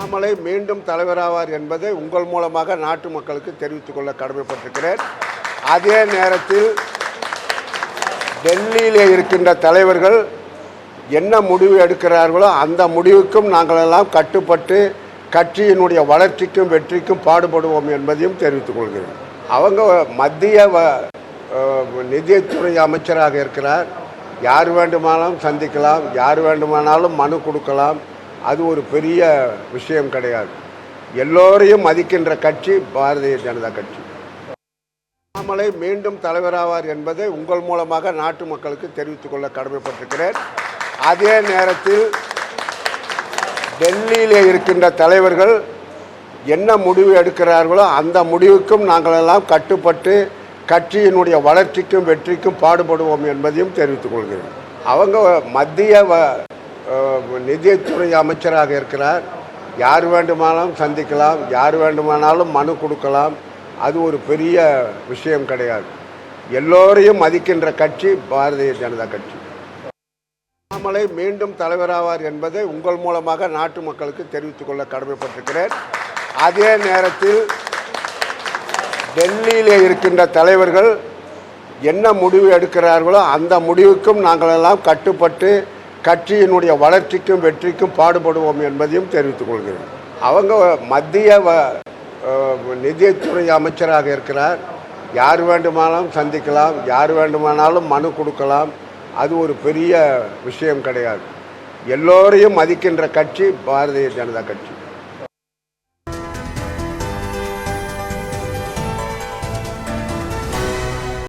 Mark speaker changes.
Speaker 1: அண்ணாமலை மீண்டும் தலைவராவார் என்பதை உங்கள் மூலமாக நாட்டு மக்களுக்கு தெரிவித்துக் கொள்ள கடமைப்பட்டிருக்கிறேன். அதே நேரத்தில் டெல்லியிலே இருக்கின்ற தலைவர்கள் என்ன முடிவு எடுக்கிறார்களோ அந்த முடிவுக்கும் நாங்கள் எல்லாம் கட்டுப்பட்டு கட்சியினுடைய வளர்ச்சிக்கும் வெற்றிக்கும் பாடுபடுவோம் என்பதையும் தெரிவித்துக் கொள்கிறேன். அவங்க மத்திய வ- நிதித்துறை அமைச்சராக இருக்கிறார். யார் வேண்டுமானாலும் சந்திக்கலாம் யார் வேண்டுமானாலும் மனு கொடுக்கலாம். அது ஒரு பெரிய விஷயம் கிடையாது. எல்லோரையும் மதிக்கின்ற கட்சி பாரதிய ஜனதா கட்சி. அண்ணாமலை மீண்டும் தலைவராவார் என்பதை உங்கள் மூலமாக நாட்டு மக்களுக்கு தெரிவித்துக் கொள்ள கடமைப்பட்டிருக்கிறேன். அதே நேரத்தில் டெல்லியிலே இருக்கின்ற தலைவர்கள் என்ன முடிவு எடுக்கிறார்களோ அந்த முடிவுக்கும் நாங்கள் எல்லாம் கட்டுப்பட்டு கட்சியினுடைய வளர்ச்சிக்கும் வெற்றிக்கும் பாடுபடுவோம் என்பதையும் தெரிவித்துக் கொள்கிறேன். அவங்க மத்திய நிதித்துறை அமைச்சராக இருக்கிறார். யார் வேண்டுமானாலும் சந்திக்கலாம். யார் வேண்டுமானாலும் மனு கொடுக்கலாம். அது ஒரு பெரிய விஷயம் கிடையாது. எல்லோரையும் மதிக்கின்ற கட்சி பாரதிய ஜனதா கட்சி. அண்ணாமலை மீண்டும் தலைவராவார் என்பதை உங்கள் மூலமாக நாட்டு மக்களுக்கு தெரிவித்துக் கொள்ள கடமைப்பட்டிருக்கிறேன். அதே நேரத்தில் டெல்லியிலே இருக்கின்ற தலைவர்கள் என்ன முடிவு எடுக்கிறார்களோ அந்த முடிவுக்கும் நாங்களெல்லாம் கட்டுப்பட்டு கட்சியினுடைய வளர்ச்சிக்கும் வெற்றிக்கும் பாடுபடுவோம் என்பதையும் தெரிவித்துக் கொள்கிறேன். அவங்க மத்திய வ- நிதித்துறை அமைச்சராக இருக்கிறார். யார் வேண்டுமானாலும் சந்திக்கலாம் யார் வேண்டுமானாலும் மனு கொடுக்கலாம். அது ஒரு பெரிய விஷயம் கிடையாது. எல்லோரையும் மதிக்கின்ற கட்சி பாரதிய ஜனதா கட்சி.